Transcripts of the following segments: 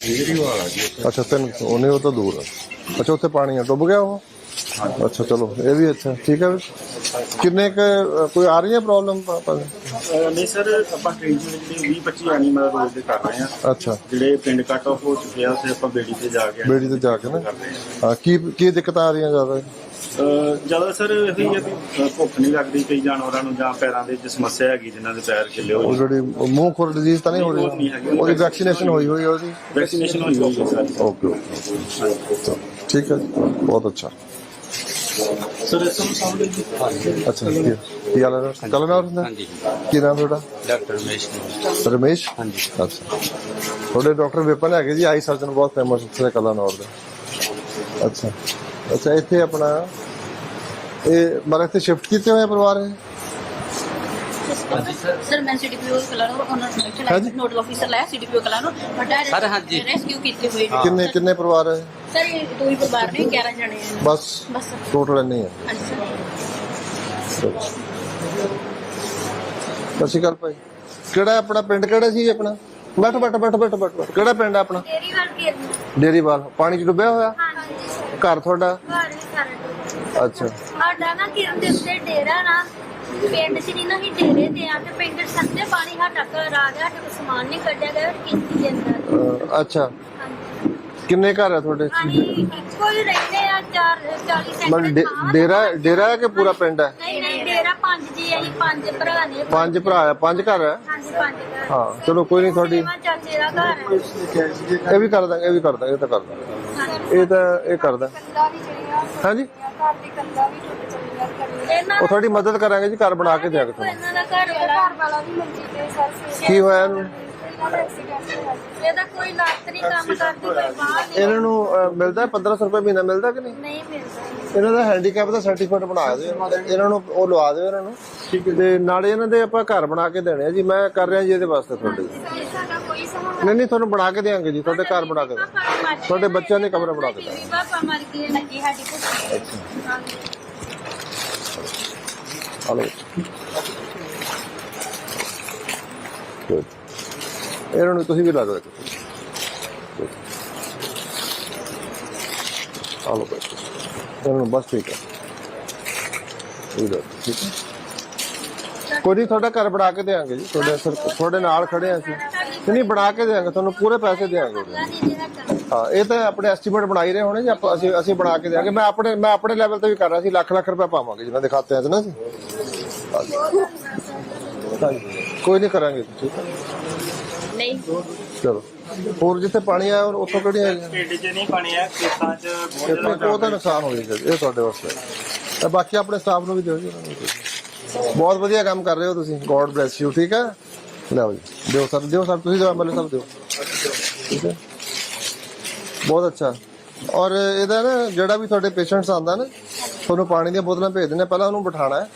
ਜਿਹੜੀ ਵਾਲਾ ਜੀ ਅੱਛਾ ਤਿੰਨ ਉਹਨੇ ਉਹ ਤਾਂ ਦੂਰ ਆ। ਅੱਛਾ ਉੱਥੇ ਪਾਣੀ ਆ। ਡੁੱਬ ਗਿਆ ਉਹ? ਅੱਛਾ ਚਲੋ ਇਹ ਵੀ ਅੱਛਾ। ਠੀਕ ਹੈ ਕਿੰਨੇ ਕੁ, ਕੋਈ ਆ ਰਹੀ ਹੈ ਪ੍ਰੋਬਲਮ ਅਹ ਨਹੀਂ ਸਰ ਆਪਾਂ ਟ੍ਰੀਟਮੈਂਟ ਜਿਹੜੀ 20 25 ਐਨੀਮਲ ਰੋਜ਼ ਦੇ ਕਰ ਰਹੇ ਆ। ਅੱਛਾ। ਜਿਹੜੇ ਪਿੰਡ ਕੱਟ ਆਫ ਹੋ ਚੁੱਕੇ ਆ ਉੱਥੇ ਆਪਾਂ ਬੇੜੀ ਤੇ ਜਾ ਕੇ ਬੇੜੀ ਤੇ ਜਾ ਕੇ ਨਾ। ਹਾਂ ਕੀ ਕੀ ਦਿੱਕਤਾਂ ਆ ਰਹੀਆਂ ਜ਼ਿਆਦਾ? ਜ਼ਿਆਦਾ ਸਰ ਇਹੀ ਹੈ ਵੀ ਭੁੱਖ ਨਹੀਂ ਲੱਗਦੀ ਕਈ ਜਾਨਵਰਾਂ ਨੂੰ ਜਾਂ ਪੈਰਾਂ ਦੇ ਵਿੱਚ ਸਮੱਸਿਆ ਹੈਗੀ ਜਿਨ੍ਹਾਂ ਦੇ ਪੈਰ ਗਿੱਲੇ ਹੋ ਉਹ ਜਿਹੜੀ ਮੂੰਹ ਖੁਰ ਡਿਜ਼ੀਜ਼ ਤਾਂ ਨਹੀਂ ਹੋ ਨਹੀਂ, ਉਹ ਨਹੀਂ ਰਹੀ ਹੈਗੀ। ਉਹਦੀ ਵੈਕਸੀਨੇਸ਼ਨ ਹੋਈ ਹੋਈ ਹੈ ਉਹਦੀ? ਵੈਕਸੀਨੇਸ਼ਨ ਹੋਈ ਹੋਈ ਹੈ ਸਾਰੀ। ਓਕੇ ਓਕੇ ਠੀਕ ਹੈ ਜੀ ਬਹੁਤ ਅੱਛਾ। ਸਰ ਇਸ ਨੂੰ ਸਾਹਮਣੇ ਅੱਛਾ ਕੀ ਕੀ ਹਾਲ ਹੈ ਕੱਲ ਨਾ ਹੁੰਦਾ ਹਾਂਜੀ। ਕੀ ਨਾਮ ਤੁਹਾਡਾ? ਡਾਕਟਰ ਰਮੇਸ਼ ਕੁਮਾਰ ਰਮੇਸ਼? ਹਾਂਜੀ। ਅੱਛਾ। ਤੁਹਾਡੇ ਡਾਕਟਰ ਵਿਪਨ ਹੈਗੇ ਜੀ ਆਈ ਸਰਜਨ ਬਹੁਤ ਫੇਮਸ ਉੱਥੇ ਕਲਾਨੌਰ ਦੇ। ਅੱਛਾ। ਅੱਛਾ ਇੱਥੇ ਆਪਣਾ। ਇਹ ਮਰ ਇੱਥੇ ਸ਼ਿਫਟ ਕੀਤੇ ਹੋਏ ਪਰਿਵਾਰ ਇਹ? ਸਰ ਮੈਂ ਸੀਡੀਪੀਓ ਕਲਾਨੋ ਉਹਨਾਂ ਨੂੰ ਹਾਂਜੀ। ਐਕਚੁਅਲੀ ਨੋਡਲ ਆਫੀਸਰ ਲਾਇਆ ਸੀਡੀਪੀਓ ਕਲਾਨੋ ਬਟ ਸਰ, ਹਾਂਜੀ। ਰੈਸਕਿਊ ਕੀਤੇ ਹੋਏ ਨੇ। ਕਿੰਨੇ ਕਿੰਨੇ ਪਰਿਵਾਰ ਹੈ ਸਰ ਇਹ ਦੋ ਹੀ ਪਰਿਵਾਰ ਨੇ 11 ਜਣੇ ਨੇ ਬਸ ਬਸ। ਟੋਟਲ ਇੰਨੇ ਹੈ ਹਾਂਜੀ ਸਰ ਸਤਿ ਸ਼੍ਰੀ ਅਕਾਲ ਭਾਈ। ਕਿਹੜਾ ਆਪਣਾ ਪਿੰਡ ਕਿਹੜਾ ਸੀ ਆਪਣਾ? ਬੈਠੋ ਬੈਠੋ ਬੈਠੋ ਬੈਠੋ ਬੈਠੋ। ਕਿਹੜਾ ਪਿੰਡ ਹੈ ਆਪਣਾ? ਕੀ ਡੇਰੀਵਾਲ ਪਾਣੀ ਚ ਡੁੱਬਿਆ ਹੋਇਆ? ਘਰ ਤੁਹਾਡਾ? ਘਰ ਵੀ ਸਾਰਾ ਅੱਛਾ। ਸਾਡਾ ਨਾ ਕਿਰਨ ਦੇ ਉੱਤੇ ਡੇਰਾ ਨਾ ਪਿੰਡ ਚ ਨਹੀਂ ਨਾ ਹੀ ਡੇਰੇ ਤੇ ਆ ਤੇ ਪਿੰਡ ਸੰਦੇ ਪਾਣੀ ਸਾਡਾ ਘਰ ਆ ਗਿਆ ਤੇ ਸਮਾਨ ਨਹੀਂ ਕੱਢਿਆ ਗਿਆ ਕਿਸ਼ਤੀ ਦੇ ਅੰਦਰ ਅਹ ਅੱਛਾ। ਹਾਂਜੀ। ਕਿੰਨੇ ਘਰ ਹੈ ਤੁਹਾਡੇ? ਅਸੀਂ ਇੱਕੋ ਹੀ ਰਹਿੰਦੇ ਆ 4 40 ਮਤਲਬ ਡੇ- ਸੈਕਟਰ ਡੇਰਾ ਡੇਰਾ ਹੈ ਕਿ ਪੂਰਾ ਪਿੰਡ ਹੈ? ਨਹੀਂ ਨਹੀਂ ਡੇਰਾ ਪੰਜ ਜੀ ਅਸੀਂ ਪੰਜ ਭਰਾ ਨੇ। ਪੰਜ ਭਰਾ ਹੈ ਪੰਜ ਘਰ ਹੈ? ਹਾਂਜੀ ਪੰਜ ਘਰ। ਹਾਂ ਚਲੋ ਕੋਈ ਨਹੀਂ ਤੁਹਾਡੀ। ਸੇਵਾ ਚਾਚੇ ਦਾ ਘਰ ਹੈ। ਇਹ ਵੀ ਕਰ ਦਾਂਗੇ ਇਹ ਵੀ ਕਰ ਦਾਂਗੇ ਇਹ ਤਾਂ ਕਰ ਦਾਂਗੇ। ਇਹ ਤਾਂ ਇਹ ਕਰ ਦਾਂ ਕੰਦਾ ਵੀ ਜਿਹੜੀਆਂ ਹਾਂਜੀ। ਘਰ ਦੀ ਕੰਦਾ ਵੀ ਟੁੱਟ ਚੱਲੀਆਂ ਇਹਨਾਂ ਉਹ ਤੁਹਾਡੀ ਮਦਦ ਕਰਾਂਗੇ ਜੀ ਘਰ ਬਣਾ ਕੇ ਦਿਆਂਗੇ ਤੁਹਾਨੂੰ ਇਹਨਾਂ ਦਾ ਘਰ ਵਾਲਾ। ਘਰ ਵਾਲਾ ਵੀ ਮੰਜੀ ਤੇ ਸਰ ਕੀ ਹੋਇਆ ਇਹਨੂੰ? ਇਹਦਾ ਕੋਈ ਲੱਤ ਨਹੀਂ ਕੰਮ ਕਰਦੀ ਕੋਈ ਬਾਹਰ ਨਹੀਂ। ਇਹਨਾਂ ਨੂੰ ਅਹ, ਮਿਲਦਾ? ਹੈ 1500 ਰੁਪਏ ਮਹੀਨਾ ਮਿਲਦਾ ਕਿ ਨਹੀਂ? ਨਹੀਂ ਮਿਲਦਾ। ਇਹਨਾਂ ਦਾ ਹੈਂਡੀਕੈਪ ਦਾ ਸਰਟੀਫਿਕੇਟ ਬਣਾ ਦਿਓ ਇਹਨਾਂ ਨੂੰ ਉਹ ਲਵਾ ਦਿਓ ਇਹਨਾਂ ਨੂੰ। ਤੇ ਨਾਲੇ ਇਹਨਾਂ ਦੇ ਆਪਾਂ ਘਰ ਬਣਾ ਕੇ ਦੇਣੇ ਆ ਜੀ ਮੈਂ ਕਰ ਰਿਹਾ ਜੀ ਇਹਦੇ ਵਾਸਤੇ ਤੁਹਾਡੇ ਸਾਡਾ ਕੋਈ ਸਹਾਰਾ ਨਹੀਂ ਨਹੀਂ ਤੁਹਾਨੂੰ ਬਣਾ ਕੇ ਦੇਵਾਂਗੇ ਜੀ ਤੁਹਾਡੇ ਘਰ ਬਣਾ ਕੇ ਤੁਹਾਡੇ ਬੱਚਿਆਂ ਦੇ ਕਮਰੇ ਬਣਾ ਕੇ ਬੀਬੀ ਪਾਪਾ ਮਰ ਗਏ ਲੱਗੀ ਸਾਡੀ ਪੁੱਤ ਹਲੋ। ਗੁੱਡ ਇਹਨਾਂ ਨੂੰ ਤੁਸੀਂ ਵੀ ਲਾ ਦਿਓ ਹਲੋ ਬਸ ਇਹਨਾਂ ਨੂੰ ਬਸ ਠੀਕ ਹੈ। ਇਹ ਲਓ, ਠੀਕ ਹੈ। ਕੋਈ ਨਹੀਂ ਤੁਹਾਡਾ ਘਰ ਬਣਾ ਕੇ ਦੇਵਾਂਗੇ ਜੀ। ਤੁਹਾਡੇ ਸਿਰ ਤੁਹਾਡੇ ਨਾਲ ਖੜੇ ਆ ਅਸੀਂ। ਨਹੀਂ, ਬਣਾ ਕੇ ਦੇਵਾਂਗੇ ਤੁਹਾਨੂੰ ਪੂਰੇ ਪੈਸੇ ਦੇਵਾਂਗੇ ਹਾਂ ਇਹ ਤਾਂ ਆਪਣੇ ਐਸਟੀਮੇਟ ਬਣਾ ਹੀ ਰਹੇ ਹੋਣੇ ਜੀ ਆਪਾਂ ਅਸੀਂ ਅਸੀਂ ਬਣਾ ਕੇ ਦੇਵਾਂਗੇ ਮੈਂ ਆਪਣੇ ਮੈਂ ਆਪਣੇ ਲੈਵਲ ਤੇ ਵੀ ਕਰ ਰਿਹਾ ਸੀ ਲੱਖ ਲੱਖ ਰੁਪਏ ਪਾਵਾਂਗੇ ਜਿਨ੍ਹਾਂ ਦੇ ਖਾਤਿਆਂ 'ਚ ਨਾ ਜੀ ਹਾਂਜੀ। ਕੋਈ ਨਹੀਂ ਕਰਾਂਗੇ ਠੀਕ ਹੈ। ਨਹੀਂ। ਚਲੋ। ਹੋਰ ਜਿੱਥੇ ਪਾਣੀ ਆਇਆ ਉੱਥੋਂ ਕਿਹੜੀਆਂ ਹੈਗੀਆਂ? ਪਿੰਡ 'ਚ ਨਹੀਂ ਪਾਣੀ ਆ ਖੇਤਾਂ 'ਚ ਬਹੁਤ ਇੱਥੇ ਜ਼ਿਆਦਾ ਉਹ ਤਾਂ ਨੁਕਸਾਨ ਹੋ ਜੀ, ਇਹ ਤੁਹਾਡੇ ਵਾਸਤੇ। ਤੇ ਬਾਕੀ ਆਪਣੇ ਸਟਾਫ ਨੂੰ ਵੀ ਦਿਓ ਜੀ ਉਹਨਾਂ ਨੂੰ। ਦਿਓ। ਬਹੁਤ ਵਧੀਆ ਕੰਮ ਕਰ ਰਹੇ ਹੋ ਤੁਸੀਂ। ਗੋਡ ਬlesਸ ਯੂ ਠੀਕ ਹੈ? ਲਓ ਜੀ ਦਿਓ ਸਰ ਦਿਓ ਸਰ ਤੁਸੀਂ ਦਿਓ ਐਮਐਲਏ ਸਾਹਿਬ ਦਿਓ। ਠੀਕ ਹੈ? ਬਹੁਤ ਅੱਛਾ। ਔਰ ਇਹਦਾ ਨਾ ਜਿਹੜਾ ਵੀ ਤੁਹਾਡੇ ਪੇਸ਼ੈਂਟਸ ਆਂਦਾ ਨਾ ਤੁਹਾਨੂੰ ਪਾਣੀ ਦੀਆਂ ਬੋਤਲਾਂ ਭੇਜ ਦਿੰਦੇ ਪਹਿਲਾਂ ਉਹਨੂੰ ਬਿਠਾਣਾ ਹੈ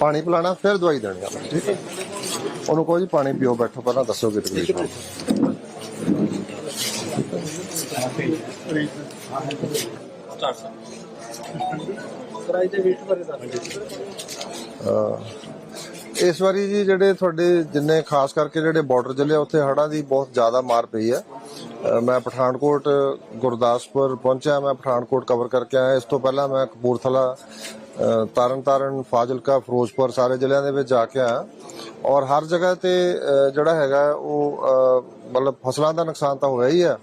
ਪਾਣੀ ਪਿਲਾਣਾ ਫਿਰ ਦਵਾਈ ਦੇਣੀ ਆ ਠੀਕ ਹੈ? ਉਹਨੂੰ ਕਹੋ ਜੀ ਪਾਣੀ ਪੀਓ ਬੈਠੋ ਪਹਿਲਾਂ ਦੱਸੋ ਕਿ ਤਕਲੀਫ ਹੈ ਅਹ ਇਸ ਵਾਰੀ ਜੀ ਜਿਹੜੇ ਤੁਹਾਡੇ ਜਿੰਨੇ ਖਾਸ ਕਰਕੇ ਜਿਹੜੇ ਬਾਰਡਰ ਜ਼ਿਲ੍ਹੇ ਆ, ਉੱਥੇ ਹੜ੍ਹਾਂ ਦੀ ਬਹੁਤ ਜ਼ਿਆਦਾ ਮਾਰ ਪਈ ਹੈ। ਮੈਂ ਪਠਾਨਕੋਟ ਗੁਰਦਾਸਪੁਰ ਪਹੁੰਚਿਆ ਮੈਂ ਪਠਾਨਕੋਟ ਕਵਰ ਕਰਕੇ ਆਇਆ। ਇਸ ਤੋਂ ਪਹਿਲਾਂ ਮੈਂ ਕਪੂਰਥਲਾ ਅਹ ਤਰਨਤਾਰਨ ਫਾਜ਼ਿਲਕਾ ਫਿਰੋਜ਼ਪੁਰ ਸਾਰੇ ਜ਼ਿਲ੍ਹਿਆਂ ਦੇ ਵਿੱਚ ਜਾ ਕੇ ਆਇਆ। ਔਰ ਹਰ ਜਗ੍ਹਾ ਤੇ ਜਿਹੜਾ ਹੈਗਾ ਉਹ ਮਤਲਬ ਫਸਲਾਂ ਦਾ ਨੁਕਸਾਨ ਤਾਂ ਹੋਇਆ ਹੀ ਆ।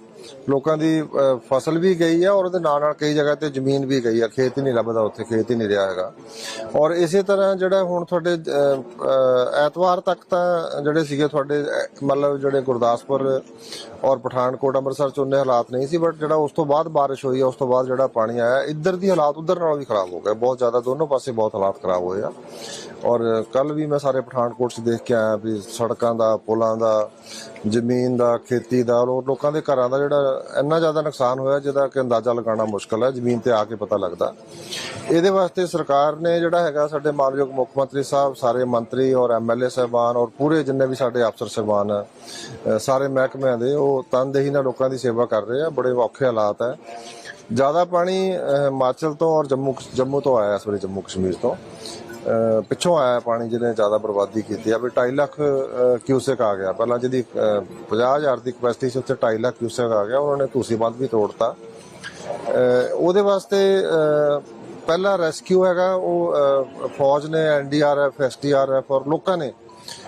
ਲੋਕਾਂ ਦੀ ਅਹ, ਫਸਲ ਵੀ ਗਈ ਹੈ ਔਰ ਉਹਦੇ ਨਾਲ ਨਾਲ ਕਈ ਜਗ੍ਹਾ ਤੇ ਜ਼ਮੀਨ ਵੀ ਗਈ ਹੈ ਖੇਤ ਹੀ ਨਹੀਂ ਲੱਭਦਾ ਉੱਥੇ ਖੇਤ ਹੀ ਨਹੀਂ ਰਿਹਾ ਹੈਗਾ। ਔਰ ਇਸੇ ਤਰ੍ਹਾਂ ਜਿਹੜਾ ਹੁਣ ਤੁਹਾਡੇ ਅਹ, ਅਹ, ਐਤਵਾਰ ਤੱਕ ਤਾਂ ਜਿਹੜੇ ਸੀਗੇ ਤੁਹਾਡੇ ਅਹ, ਮਤਲਬ ਜਿਹੜੇ ਗੁਰਦਾਸਪੁਰ ਔਰ ਪਠਾਨਕੋਟ ਅੰਮ੍ਰਿਤਸਰ ਚ ਉਹਨੇ ਹਾਲਾਤ ਨਹੀਂ ਸੀ ਬਟ ਜਿਹੜਾ ਉਸ ਤੋਂ ਬਾਅਦ ਬਾਰਿਸ਼ ਹੋਈ ਹੈ ਉਸ ਤੋਂ ਬਾਅਦ ਜਿਹੜਾ ਪਾਣੀ ਆਇਆ ਇੱਧਰ ਦੀ ਹਾਲਾਤ ਉੱਧਰ ਨਾਲੋਂ ਵੀ ਖਰਾਬ ਹੋ ਗਏ। ਬਹੁਤ ਜ਼ਿਆਦਾ ਦੋਨੋਂ ਪਾਸੇ ਬਹੁਤ ਹਾਲਾਤ ਖਰਾਬ ਹੋਏ ਆ। ਔਰ ਕੱਲ ਵੀ ਮੈਂ ਸਾਰੇ ਪਠਾਨਕੋਟ 'ਚ ਦੇਖ ਕੇ ਆਇਆ ਵੀ ਸੜਕਾਂ ਦਾ, ਪੁਲਾਂ ਦਾ, ਜ਼ਮੀਨ ਦਾ, ਖੇਤੀ ਦਾ ਔਰ ਲੋਕਾਂ ਦੇ ਘਰਾਂ ਦਾ ਜਿਹੜਾ ਇੰਨਾ ਜ਼ਿਆਦਾ ਨੁਕਸਾਨ ਹੋਇਆ ਜਿਹਦਾ ਕਿ ਅੰਦਾਜ਼ਾ ਲਗਾਉਣਾ ਮੁਸ਼ਕਲ ਹੈ, ਜ਼ਮੀਨ ਤੇ ਆ ਕੇ ਪਤਾ ਲੱਗਦਾ। ਇਹਦੇ ਵਾਸਤੇ ਸਰਕਾਰ ਨੇ ਜਿਹੜਾ ਹੈਗਾ ਸਾਡੇ ਮਾਨਯੋਗ ਮੁੱਖ ਮੰਤਰੀ ਸਾਹਿਬ, ਸਾਰੇ ਮੰਤਰੀ ਔਰ ਐਮਐਲਏ ਸਾਹਿਬਾਨ ਔਰ ਪੂਰੇ ਜਿੰਨੇ ਵੀ ਸਾਡੇ ਅਫਸਰ ਸਾਹਿਬਾਨ ਸਾਰੇ ਮਹਿਕਮਿਆਂ ਦੇ, ਉਹ ਤਨਦੇਹੀ ਨਾਲ ਲੋਕਾਂ ਦੀ ਸੇਵਾ ਕਰ ਰਹੇ ਆ, ਬੜੇ ਔਖੇ ਹਾਲਾਤ ਹੈ। ਜ਼ਿਆਦਾ ਪਾਣੀ ਹਿਮਾਚਲ ਤੋਂ ਔਰ ਜੰਮੂ ਜੰਮੂ ਤੋਂ ਆਇਆ ਇਸ ਵੇਲੇ ਜੰਮੂ ਕਸ਼ਮੀਰ ਤੋਂ। ਪਿੱਛੋਂ ਆਇਆ ਪਾਣੀ ਜਿਹਨੇ ਜ਼ਿਆਦਾ ਬਰਬਾਦੀ ਕੀਤੀ ਆ ਵੀ 2.5 ਲੱਖ ਅਹ, ਆ ਗਿਆ। ਪਹਿਲਾਂ ਜਿਹਦੀ ਅਹ, 50000 ਦੀ ਕਪੈਸਿਟੀ ਸੀ ਉੱਥੇ 2.5 ਲੱਖ ਕਿਊਸੈਕ ਆ ਗਿਆ ਉਹਨਾਂ ਨੇ ਤੁਸੀਂ ਬੰਦ ਵੀ ਤੋੜਤਾ। ਅਹ, ਉਹਦੇ ਵਾਸਤੇ ਅਹ, ਪਹਿਲਾ ਰੈਸਕਿਊ ਹੈਗਾ ਉਹ ਫੌਜ ਨੇ ਐਨਡੀਆਰਐਫ ਐਸਟੀਆਰਐਫ ਔਰ ਲੋਕਾਂ ਨੇ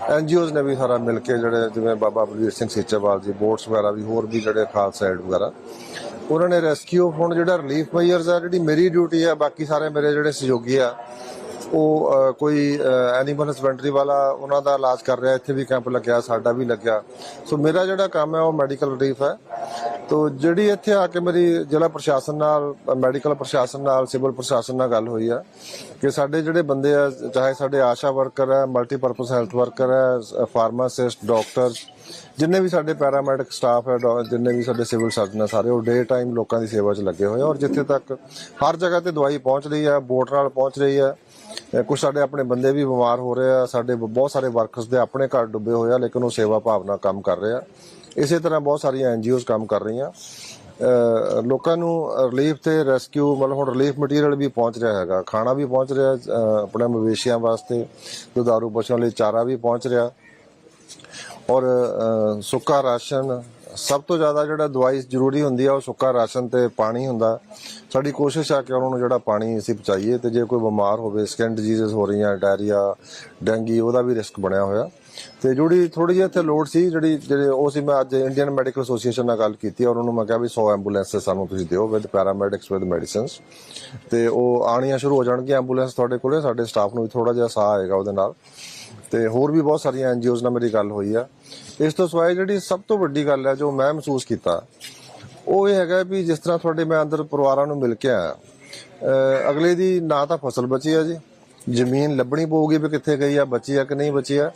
ਐਨਜੀਓਜ਼ ਨੇ ਵੀ ਸਾਰਾ ਮਿਲ ਕੇ ਜਿਹੜੇ ਜਿਵੇਂ ਬਾਬਾ ਬਲਵੀਰ ਸਿੰਘ ਸੀਚੇਵਾਲ ਜੀ ਬੋਟਸ ਵਗੈਰਾ ਵੀ ਹੋਰ ਵੀ ਜਿਹੜੇ ਖਾਲਸਾ ਏਡ ਵਗੈਰਾ ਉਹਨਾਂ ਨੇ ਰੈਸਕਿਊ ਹੁਣ ਜਿਹੜਾ ਰਿਲੀਫ ਮੇਜਰਸ ਆ ਜਿਹੜੀ ਮੇਰੀ ਡਿਊਟੀ ਆ ਬਾਕੀ ਸਾਰੇ ਮੇਰੇ ਜਿਹੜੇ ਸਹਿਯੋਗੀ ਆ ਉਹ ਕੋਈ ਐਨੀਮਲ ਹਸਬੈਂਡਰੀ ਵਾਲਾ ਉਹਨਾਂ ਦਾ ਇਲਾਜ ਕਰ ਰਿਹਾ, ਇੱਥੇ ਵੀ ਕੈਂਪ ਲੱਗਿਆ, ਸਾਡਾ ਵੀ ਲੱਗਿਆ। ਸੋ ਮੇਰਾ ਜਿਹੜਾ ਕੰਮ ਹੈ, ਉਹ ਮੈਡੀਕਲ ਰਿਲੀਫ ਹੈ। ਤੋ, ਜਿਹੜੀ ਇੱਥੇ ਆ ਕੇ ਮੇਰੀ ਜ਼ਿਲ੍ਹਾ ਪ੍ਰਸ਼ਾਸਨ ਨਾਲ ਮੈਡੀਕਲ ਪ੍ਰਸ਼ਾਸਨ ਨਾਲ ਸਿਵਲ ਪ੍ਰਸ਼ਾਸਨ ਨਾਲ ਗੱਲ ਹੋਈ ਆ, ਕਿ ਸਾਡੇ ਜਿਹੜੇ ਬੰਦੇ ਆ, ਚਾਹੇ ਸਾਡੇ ਆਸ਼ਾ ਵਰਕਰ ਹੈ ਮਲਟੀਪਰਪਸ ਹੈਲਥ ਵਰਕਰ ਹੈ ਫਾਰਮਾਸਿਸਟ ਡਾਕਟਰਸ ਜਿੰਨੇ ਵੀ ਸਾਡੇ ਪੈਰਾਮੈਡਿਕ ਸਟਾਫ ਹੈ ਡਾ- ਜਿੰਨੇ ਵੀ ਸਾਡੇ ਸਿਵਲ ਸਰਜਨ ਆ ਸਾਰੇ ਉਹ ਡੇ ਟਾਈਮ ਲੋਕਾਂ ਦੀ ਸੇਵਾ 'ਚ ਲੱਗੇ ਹੋਏ ਆ। ਔਰ ਜਿੱਥੇ ਤੱਕ ਹਰ ਜਗ੍ਹਾ ਤੇ ਦਵਾਈ ਪਹੁੰਚ ਰਹੀ ਹੈ ਬੋਟ ਨਾਲ ਪਹੁੰਚ ਰਹੀ ਹੈ ਕੁਝ ਸਾਡੇ ਆਪਣੇ ਬੰਦੇ ਵੀ ਬਿਮਾਰ ਹੋ ਰਹੇ ਆ, ਸਾਡੇ ਬਹੁਤ ਸਾਰੇ ਵਰਕਰਸ ਦੇ ਆਪਣੇ ਘਰ ਡੁੱਬੇ ਹੋਏ ਆ, ਲੇਕਿਨ ਉਹ ਸੇਵਾ ਭਾਵਨਾ ਕੰਮ ਕਰ ਰਹੇ ਆ। ਇਸੇ ਤਰ੍ਹਾਂ ਬਹੁਤ ਸਾਰੀਆਂ ਐਨਜੀਓਜ਼ ਕੰਮ ਕਰ ਰਹੀਆਂ। ਲੋਕਾਂ ਨੂੰ ਰਿਲੀਫ ਤੇ ਰੈਸਕਿਊ ਮਤਲਬ ਹੁਣ ਰਿਲੀਫ ਮਟੀਰੀਅਲ ਵੀ ਪਹੁੰਚ ਰਿਹਾ ਹੈਗਾ। ਖਾਣਾ ਵੀ ਪਹੁੰਚ ਰਿਹਾ ਆਪਣੇ ਮਵੇਸ਼ੀਆਂ ਵਾਸਤੇ ਦੁਧਾਰੂ ਪਸ਼ੂਆਂ ਲਈ ਚਾਰਾ ਵੀ ਪਹੁੰਚ ਰਿਹਾ। ਔਰ ਸੁੱਕਾ ਰਾਸ਼ਨ ਸਭ ਤੋਂ ਜ਼ਿਆਦਾ ਜਿਹੜਾ ਦਵਾਈ ਜ਼ਰੂਰੀ ਹੁੰਦੀ ਆ, ਉਹ ਸੁੱਕਾ ਰਾਸ਼ਨ ਤੇ ਪਾਣੀ ਹੁੰਦਾ। ਸਾਡੀ ਕੋਸ਼ਿਸ਼ ਆ ਕਿ ਉਹਨਾਂ ਨੂੰ ਜਿਹੜਾ ਪਾਣੀ ਅਸੀਂ ਪਹੁੰਚਾਈਏ ਤੇ ਜੇ ਕੋਈ ਬਿਮਾਰ ਹੋਵੇ ਸਕਿਨ ਡਿਜ਼ੀਜ਼ਸ ਹੋ ਰਹੀਆਂ ਡਾਇਰੀਆ ਡੈਂਗੀ ਉਹਦਾ ਵੀ ਰਿਸਕ ਬਣਿਆ ਹੋਇਆ। ਤੇ ਜਿਹੜੀ ਥੋੜੀ ਜਿਹੀ ਇੱਥੇ ਲੋਡ ਸੀ, ਜਿਹੜੀ, ਜਿਹੜੇ ਉਹ ਸੀ, ਮੈਂ ਅੱਜ ਇੰਡੀਅਨ ਮੈਡੀਕਲ ਐਸੋਸੀਏਸ਼ਨ ਨਾਲ ਗੱਲ ਕੀਤੀ ਔਰ ਉਹਨਾਂ ਨੂੰ ਮੈਂ ਕਿਹਾ ਵੀ 100 ਐਂਬੂਲੈਂਸ ਸਾਨੂੰ ਤੁਸੀਂ ਦਿਓ ਵਿਦ ਪੈਰਾਮੈਡਿਕਸ ਵਿਦ ਮੈਡੀਸਿਨਸ ਤੇ ਉਹ ਆਣੀਆਂ ਸ਼ੁਰੂ ਹੋ ਜਾਣਗੀਆਂ, ਐਂਬੂਲੈਂਸ ਤੁਹਾਡੇ ਕੋਲੇ, ਸਾਡੇ ਸਟਾਫ ਨੂੰ ਵੀ ਥੋੜਾ ਜਿਹਾ ਸਾਹ ਆਏਗਾ ਉਹਦੇ ਨਾਲ। ਤੇ ਹੋਰ ਵੀ ਬਹੁਤ ਸਾਰੀਆਂ ਐਨਜੀਓਜ਼ ਨਾਲ ਮੇਰੀ ਗੱਲ ਹੋਈ ਆ। ਇਸ ਤੋਂ ਸਿਵਾਏ ਜਿਹੜੀ ਸਭ ਤੋਂ ਵੱਡੀ ਗੱਲ ਹੈ ਜੋ ਮੈਂ ਮਹਿਸੂਸ ਕੀਤਾ, ਉਹ ਇਹ ਹੈਗਾ ਵੀ ਜਿਸ ਤਰ੍ਹਾਂ ਤੁਹਾਡੇ ਮੈਂ ਅੰਦਰ ਪਰਿਵਾਰਾਂ ਨੂੰ ਮਿਲ ਕੇ ਆਇਆ ਅਗਲੇ ਦੀ ਨਾ ਤਾਂ ਫਸਲ ਬਚੀ ਆ ਜੀ, ਜ਼ਮੀਨ ਲੱਭਣੀ ਪਊਗੀ ਵੀ ਕਿੱਥੇ ਗਈ ਆ, ਬਚੀ ਆ ਕਿ ਨਹੀਂ ਬਚੀ ਆ।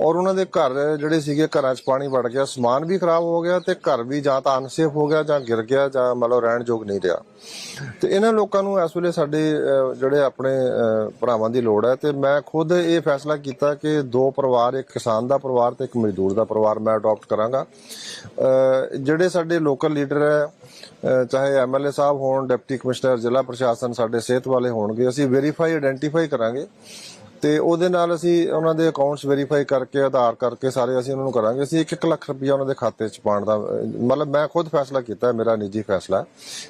ਔਰ ਉਹਨਾਂ ਦੇ ਘਰ ਜਿਹੜੇ ਸੀਗੇ ਘਰਾਂ 'ਚ ਪਾਣੀ ਵੜ ਗਿਆ ਸਮਾਨ ਵੀ ਖਰਾਬ ਹੋ ਗਿਆ ਤੇ ਘਰ ਵੀ ਜਾਂ ਤਾਂ ਅਨਸੇਫ ਹੋ ਗਿਆ ਜਾਂ ਗਿਰ ਗਿਆ ਜਾਂ ਮਤਲਬ ਰਹਿਣ ਯੋਗ ਨਹੀਂ ਰਿਹਾ। ਤੇ ਇਹਨਾਂ ਲੋਕਾਂ ਨੂੰ ਇਸ ਵੇਲੇ ਸਾਡੇ ਜਿਹੜੇ ਆਪਣੇ ਭਰਾਵਾਂ ਦੀ ਲੋੜ ਹੈ ਤੇ ਮੈਂ ਖੁਦ ਇਹ ਫੈਸਲਾ ਕੀਤਾ ਕਿ ਦੋ ਪਰਿਵਾਰ ਇੱਕ ਕਿਸਾਨ ਦਾ ਪਰਿਵਾਰ ਤੇ ਇੱਕ ਮਜ਼ਦੂਰ ਦਾ ਪਰਿਵਾਰ ਮੈਂ ਅਡਾਪਟ ਕਰਾਂਗਾ। ਜਿਹੜੇ ਸਾਡੇ ਲੋਕਲ ਲੀਡਰ ਹੈ ਅਹ, ਚਾਹੇ ਐਮਐਲਏ ਸਾਹਿਬ ਹੋਣ ਡਿਪਟੀ ਕਮਿਸ਼ਨਰ ਜ਼ਿਲ੍ਹਾ ਪ੍ਰਸ਼ਾਸਨ ਸਾਡੇ ਸਿਹਤ ਵਾਲੇ ਹੋਣਗੇ ਅਸੀਂ ਵੈਰੀਫਾਈ ਆਇਡੈਂਟੀਫਾਈ ਕਰਾਂਗੇ। ਤੇ ਉਹਦੇ ਨਾਲ ਅਸੀਂ ਉਹਨਾਂ ਦੇ ਅਕਾਊਂਟਸ ਵੈਰੀਫਾਈ ਕਰਕੇ, ਆਧਾਰ ਕਰਕੇ ਸਾਰੇ ਅਸੀਂ ਉਹਨਾਂ ਨੂੰ ਕਰਾਂਗੇ। ਅਸੀਂ 1-1 ਲੱਖ ਰੁਪਇਆ ਉਹਨਾਂ ਦੇ ਖਾਤੇ 'ਚ ਪਾਉਣ ਦਾ, ਮਤਲਬ ਮੈਂ ਖੁਦ ਫੈਸਲਾ ਕੀਤਾ, ਮੇਰਾ ਨਿੱਜੀ ਫੈਸਲਾ,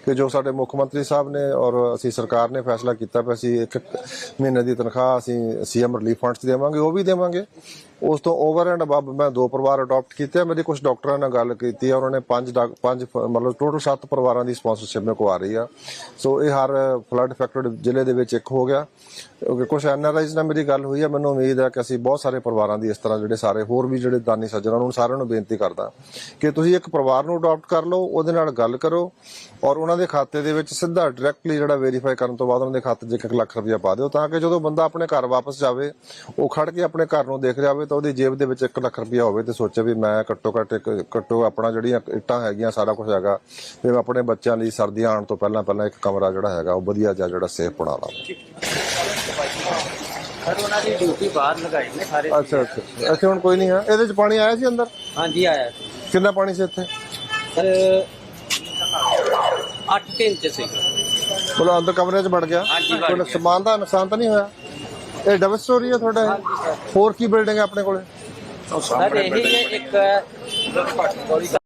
ਕਿ ਜੋ ਸਾਡੇ ਮੁੱਖ ਮੰਤਰੀ ਸਾਹਿਬ ਨੇ ਔਰ ਅਸੀਂ ਸਰਕਾਰ ਨੇ ਫੈਸਲਾ ਕੀਤਾ ਵੀ ਅਸੀਂ ਇੱਕ ਮਹੀਨੇ ਦੀ ਤਨਖਾਹ ਅਸੀਂ ਸੀਐਮ ਰਿਲੀਫ ਫੰਡਸ ਦੇਵਾਂਗੇ, ਉਹ ਵੀ ਦੇਵਾਂਗੇ। ਉਸ ਤੋਂ ਓਵਰ ਐਂਡ ਅਬਵ ਮੈਂ ਦੋ ਪਰਿਵਾਰ ਅਡਾਪਟ ਕੀਤੇ ਆ ਮੇਰੀ ਕੁਝ ਡਾਕਟਰਾਂ ਨਾਲ ਗੱਲ ਕੀਤੀ ਆ, ਉਹਨਾਂ ਨੇ ਪੰਜ ਡਾਕ- ਪੰਜ ਮਤਲਬ ਟੋਟਲ 7 ਪਰਿਵਾਰਾਂ ਦੀ ਸਪਾਂਸਰਸ਼ਿਪ ਮੇਰੇ ਕੋ ਆ ਰਹੀ ਆ। ਸੋ ਇਹ ਹਰ ਫਲੱਡ ਅਫੈਕਟਡ ਜ਼ਿਲ੍ਹੇ ਦੇ ਵਿੱਚ ਇੱਕ ਹੋ ਗਿਆ। ਕਿਉਂਕਿ ਕੁਝ ਐਨਆਰਆਈਜ਼ ਨਾਲ ਮੇਰੀ ਗੱਲ ਹੋਈ ਹੈ ਮੈਨੂੰ ਉਮੀਦ ਹੈ ਕਿ ਅਸੀਂ ਬਹੁਤ ਸਾਰੇ ਪਰਿਵਾਰਾਂ ਦੀ ਇਸ ਤਰ੍ਹਾਂ ਜਿਹੜੇ ਸਾਰੇ ਹੋਰ ਵੀ ਜਿਹੜੇ ਦਾਨੀ ਸੱਜਣਾਂ ਨੂੰ ਸਾਰਿਆਂ ਨੂੰ ਬੇਨਤੀ ਕਰਦਾ ਕਿ ਤੁਸੀਂ ਇੱਕ ਪਰਿਵਾਰ ਨੂੰ ਅਡਾਪਟ ਕਰ ਲਓ, ਉਹਦੇ ਨਾਲ ਗੱਲ ਕਰੋ ਔਰ ਉਹਨਾਂ ਦੇ ਖਾਤੇ ਦੇ ਵਿੱਚ ਸਿੱਧਾ ਡਾਇਰੈਕਟਲੀ ਜਿਹੜਾ ਵੈਰੀਫਾਈ ਕਰਨ ਤੋਂ ਬਾਅਦ ਉਹਨਾਂ ਦੇ ਖਾਤੇ 'ਚ 1 ਲੱਖ ਰੁਪਇਆ ਪਾ ਦਿਓ ਤਾਂ ਕਿ ਜਦੋਂ ਬੰਦਾ ਆਪਣੇ ਘਰ ਵਾਪਸ ਜਾਵੇ, ਉਹ ਖੜ ਕੇ ਆਪਣੇ ਘਰ ਨੂੰ ਦੇਖ ਰਿਹਾ ਹੋਵੇ ਤਾਂ ਉਹਦੀ ਜੇਬ ਦੇ ਵਿੱਚ 1 ਲੱਖ ਰੁਪਇਆ ਹੋਵੇ ਤੇ ਸੋਚੇ ਵੀ ਮੈਂ ਘੱਟੋ ਘੱਟ ਇੱਕ, ਘੱਟੋ ਆਪਣਾ ਜਿਹੜੀਆਂ ਇੱਟਾਂ ਹੈਗੀਆਂ ਸਾਰਾ ਕੁਝ ਹੈਗਾ ਤੇ ਮੈਂ ਆਪਣੇ ਬੱਚਿਆਂ ਲਈ ਸਰਦੀਆਂ ਆਉਣ ਤੋਂ ਪਹਿਲਾਂ ਪਹਿਲਾਂ ਇੱਕ ਕਮਰਾ ਜਿਹੜਾ ਹੈਗਾ, ਉਹ ਵਧੀਆ ਜਿਹਾ ਜਿਹੜਾ ਸੇਫ ਬਣਾ ਲਾਂ। ਸਰ ਉਹਨਾਂ ਦੀ ਡਿਊਟੀ ਬਾਹਰ ਲਗਾਈ ਨੇ ਸਾਰੇ ਅੱਛਾ ਅੱਛਾ। ਇੱਥੇ ਹੁਣ ਕੋਈ ਨਹੀਂ ਹੈ। ਇਹਦੇ 'ਚ ਪਾਣੀ ਆਇਆ ਸੀ ਅੰਦਰ? ਹਾਂਜੀ ਆਇਆ ਸੀ। ਕਿੰਨਾ ਪਾਣੀ ਸੀ ਇੱਥੇ? ਸਰ 8 ਦਿਨ ਚ ਸੀ। ਮਤਲਬ ਅੰਦਰ ਕਮਰੇ 'ਚ ਵੜ ਗਿਆ। ਹਾਂਜੀ, ਵੜ ਕੋਈ ਗਿਆ। ਸਮਾਨ ਦਾ ਨੁਕਸਾਨ ਤਾਂ ਨਹੀਂ ਹੋਇਆ? ਇਹ ਡਬਲ ਸਟੋਰੀ ਹੈ ਤੁਹਾਡਾ ਇਹ? ਹੋਰ ਕੀ ਬਿਲਡਿੰਗ ਹੈ ਆਪਣੇ ਕੋਲੇ? ਸਰ ਇਹ ਇੱਕ